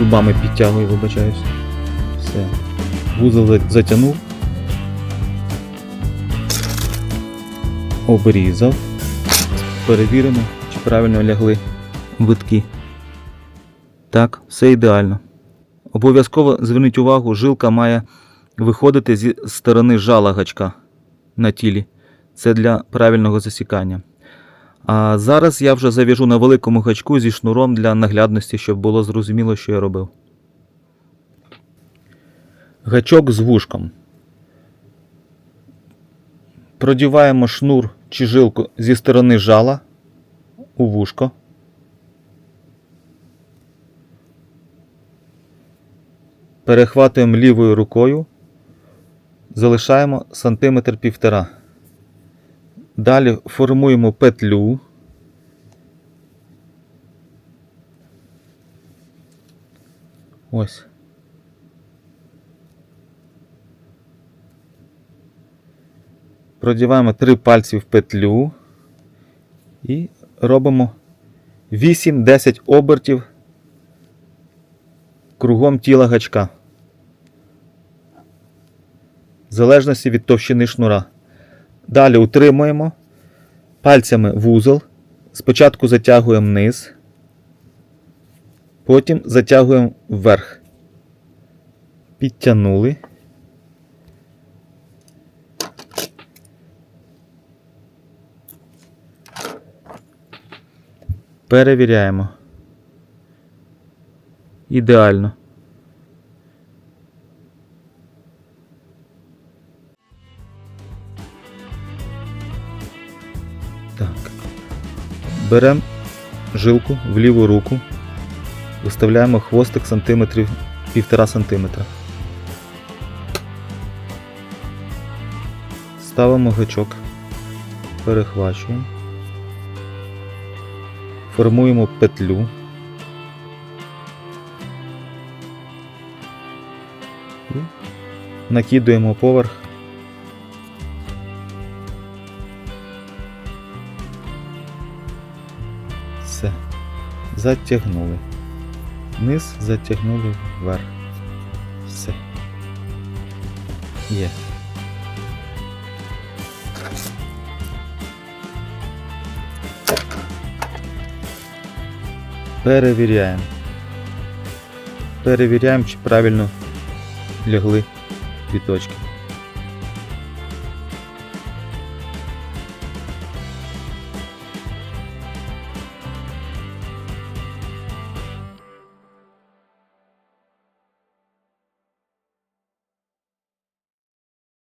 зубами підтягую, вибачаюсь. Все. Вузол затягнув. Обрізав. Перевіримо, чи правильно лягли витки. Так, все ідеально. Обов'язково зверніть увагу, жилка має виходити зі сторони жала гачка на тілі. Це для правильного засікання. А зараз я вже зав'яжу на великому гачку зі шнуром для наглядності, щоб було зрозуміло, що я робив. Гачок з вушком. Продіваємо шнур чи жилку зі сторони жала у вушко. Перехватуємо лівою рукою, залишаємо сантиметр півтора. Далі формуємо петлю. Ось. Продіваємо три пальці в петлю і робимо 8-10 обертів кругом тіла гачка. В залежності від товщини шнура. Далі утримуємо пальцями вузол. Спочатку затягуємо вниз, потім затягуємо вверх. Підтягнули. Перевіряємо. Ідеально. Так. Беремо жилку в ліву руку, виставляємо хвостик сантиметрів півтора сантиметра. Ставимо гачок, перехвачуємо, формуємо петлю. І накидуємо поверх Все. Затягнули. Низ затягнули вверх. Все. Є. Перевіряємо. Перевіряємо, чи правильно лягли квіточки.